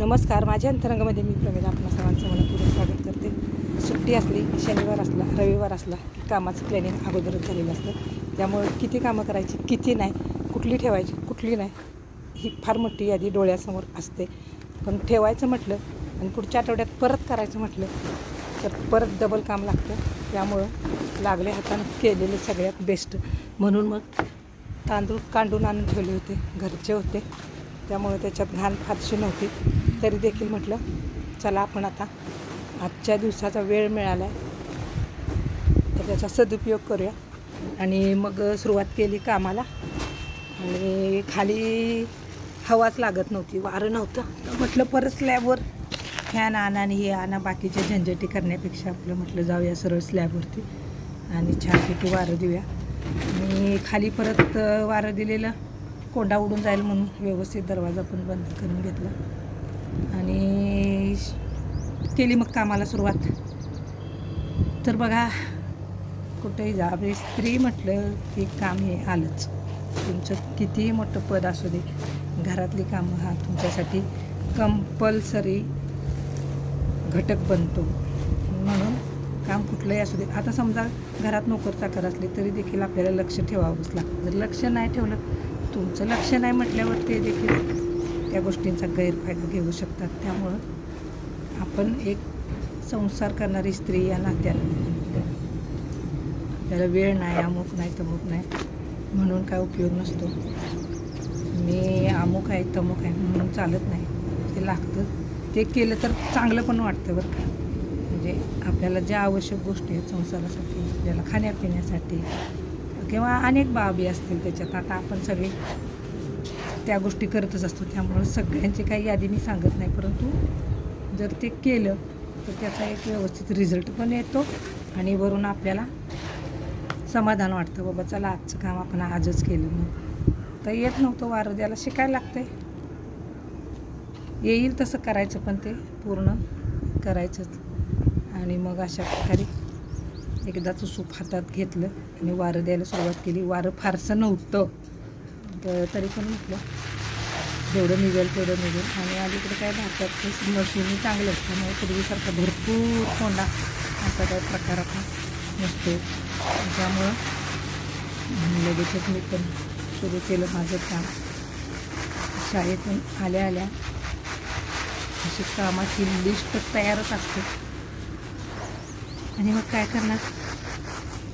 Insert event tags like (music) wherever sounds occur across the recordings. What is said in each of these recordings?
नमस्कार माझ्या अंतरंगामध्ये मी प्रवीण. आपणा सर्वांचं मनपूर्वक स्वागत करते. सुट्टी असली शनिवार असला रविवार असला की कामाचं प्लॅनिंग अगोदरच झालेलं असतं. त्यामुळे किती कामं करायची किती नाही कुठली ठेवायची कुठली नाही ही फार मोठी यादी डोळ्यासमोर असते. पण ठेवायचं म्हटलं आणि पुढच्या आठवड्यात परत करायचं म्हटलं तर परत डबल काम लागतं. त्यामुळं लागले हातानं केलेले सगळ्यात बेस्ट म्हणून मग तांदूळ कांडून आणून ठेवले होते घरचे होते. त्यामुळे त्याच्यात घाण फारशी नव्हती. तरी देखील म्हटलं चला आपण आता आजच्या दिवसाचा वेळ मिळाला आहे तर त्याचा सदुपयोग करूया. आणि मग सुरुवात केली कामाला. आणि खाली हवाच लागत नव्हती वारं नव्हतं. तर म्हटलं परत स्लॅबवर फॅन आणा आणि हे आणा बाकीच्या झंझटी करण्यापेक्षा आपलं म्हटलं जाऊया सरळ स्लॅबवरती. आणि छानपैकी वारं देऊया. आणि खाली परत वारं दिलेलं कोंडा उडून जाईल म्हणून व्यवस्थित दरवाजा पण बंद करून घेतला. आणि केली मग कामाला सुरुवात. तर बघा कुठेही जा. आपली स्त्री म्हटलं की काम हे आलंच. तुमचं कितीही मोठं पद असू दे घरातली कामं हा तुमच्यासाठी कंपल्सरी घटक बनतो. म्हणून काम कुठलंही असू दे. आता समजा घरात नोकर चाकर असले तरी देखील आपल्याला लक्ष ठेवावंच लागतं. जर लक्ष नाही ठेवलं तुमचं लक्ष नाही म्हटल्यावर ते देखील त्या गोष्टींचा गैरफायदा घेऊ शकतात. त्यामुळं आपण एक संसार करणारी स्त्री या नात्यानं त्याला वेळ नाही अमुक नाही तमुक नाही म्हणून काय उपयोग नसतो. मी अमुक आहे तमुक आहे म्हणून चालत नाही. ते लागतं. ते केलं तर चांगलं पण वाटतं बरं का. म्हणजे आपल्याला ज्या आवश्यक गोष्टी आहेत संसारासाठी आपल्याला खाण्यापिण्यासाठी किंवा अनेक बाबी असतील त्याच्यात. आता आपण सगळे त्या गोष्टी करतच असतो. त्यामुळं सगळ्यांची काही यादी मी सांगत नाही. परंतु जर ते केलं तर त्याचा एक व्यवस्थित रिझल्ट पण येतो आणि वरून आपल्याला समाधान वाटतं. बाबा चला आजचं काम आपण आजच केलं मग. तर येत नव्हतं वारं द्यायला शिकायला लागतंय. येईल तसं करायचं पण ते पूर्ण करायचंच. आणि मग अशा प्रकारे एकदाचं सूप हातात घेतलं आणि वारं द्यायला सुरुवात केली. वारं फारसं नव्हतं. तर तरी पण म्हटलं. जेवढं निघेल तेवढं निघेल. आणि अलीकडे काय भारतात मशीनही चांगलं असतं त्यामुळे पूर्वीसारखा भरपूर कोंडा असा काही प्रकार आता नसतो. त्यामुळं लगेचच मी पण सुरू केलं माझं काम. शाळेतून आल्या आल्या अशी कामाची लिस्ट तयारच असते. आणि मग काय करणार?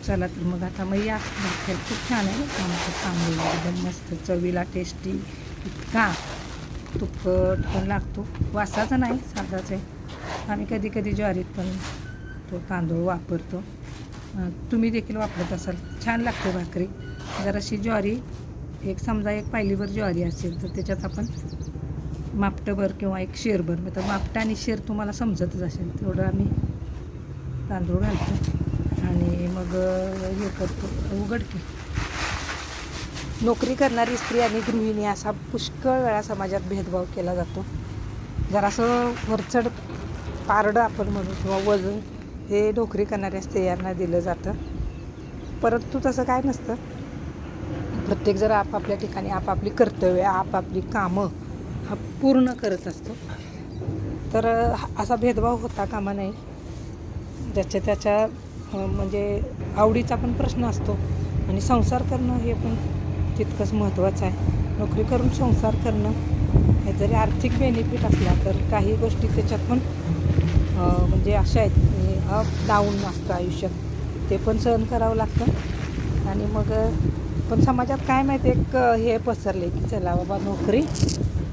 चला तर मग आता मग या भाकर खूप छान आहे आमचं तांदूळ एकदम मस्त चवीला टेस्टी इतका तुपट पण लागतो. वासाचा नाही साधाच आहे. आम्ही कधी कधी ज्वारीत पण तो तांदूळ वापरतो. तुम्ही देखील वापरत असाल छान लागते भाकरी. जराशी ज्वारी एक समजा एक पायलीभर ज्वारी असेल तर त्याच्यात आपण मापटभर किंवा एक शेरभर मग तर मापटा आणि शेर तुम्हाला समजतच असेल. तेवढं आम्ही तांदूळ घालतो. आणि मग हे करतो. उघडते नोकरी करणारी स्त्री आणि गृहिणी असा पुष्कळ वेळा समाजात भेदभाव केला जातो. जरासं वरचढ पारडं आपण म्हणू किंवा वजन हे नोकरी करणाऱ्या स्त्रियांना दिलं जातं. परंतु तसं काय नसतं. प्रत्येक जर आपापल्या ठिकाणी आपापली कर्तव्य आपापली कामं हा पूर्ण करत असतो. तर हा- असा भेदभाव होता कामा नाही ज्याच्या त्याच्या म्हणजे आवडीचा पण प्रश्न असतो. आणि संसार करणं हे पण तितकंच महत्त्वाचं आहे. नोकरी करून संसार करणं हे जरी आर्थिक बेनिफिट असला तर काही गोष्टी त्याच्यात पण म्हणजे अशा आहेत अप डाऊन असतं आयुष्यात. ते पण सहन करावं लागतं. आणि मग पण समाजात काय माहिती एक हे पसरले की चला बाबा नोकरी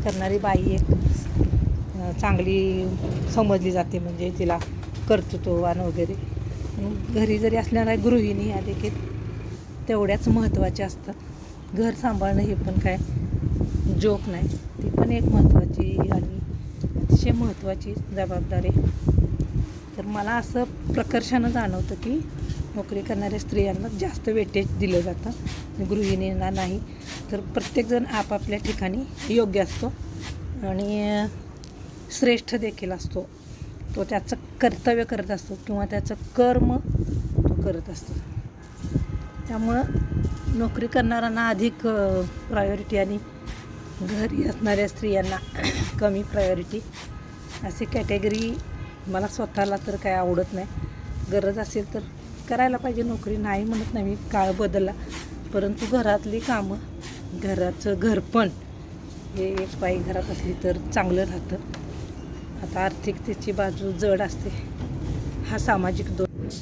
करणारी बाई एक चांगली समजली जाते. म्हणजे तिला कर्तृत्ववान वगैरे. घरी जरी असणाऱ्या गृहिणी ह्या देखील तेवढ्याच महत्त्वाच्या असतात. घर सांभाळणं हे पण काय जोक नाही. ती पण एक महत्त्वाची आणि अतिशय महत्त्वाची जबाबदारी. तर मला असं प्रकर्षानं जाणवतं की नोकरी करणाऱ्या स्त्रियांना जास्त वेटेज दिलं जातं गृहिणींना नाही. तर प्रत्येकजण आपापल्या ठिकाणी योग्य असतो आणि श्रेष्ठ देखील असतो. तो त्याचं कर्तव्य करत असतो किंवा त्याचं कर्म तो करत असतो. त्यामुळं नोकरी करणाऱ्यांना अधिक प्रायोरिटी आणि घरी असणाऱ्या स्त्रियांना (clears throat) कमी प्रायोरिटी अशी कॅटेगरी मला स्वतःला तर काय आवडत नाही. गरज असेल तर करायला पाहिजे. नोकरी नाही म्हणत नाही मी काळ बदलला. परंतु घरातली कामं घराचं घरपण हे एक बाई घरात असली तर चांगलं राहतं. आता आर्थिकतेची बाजू जड असते. हा सामाजिक दोष.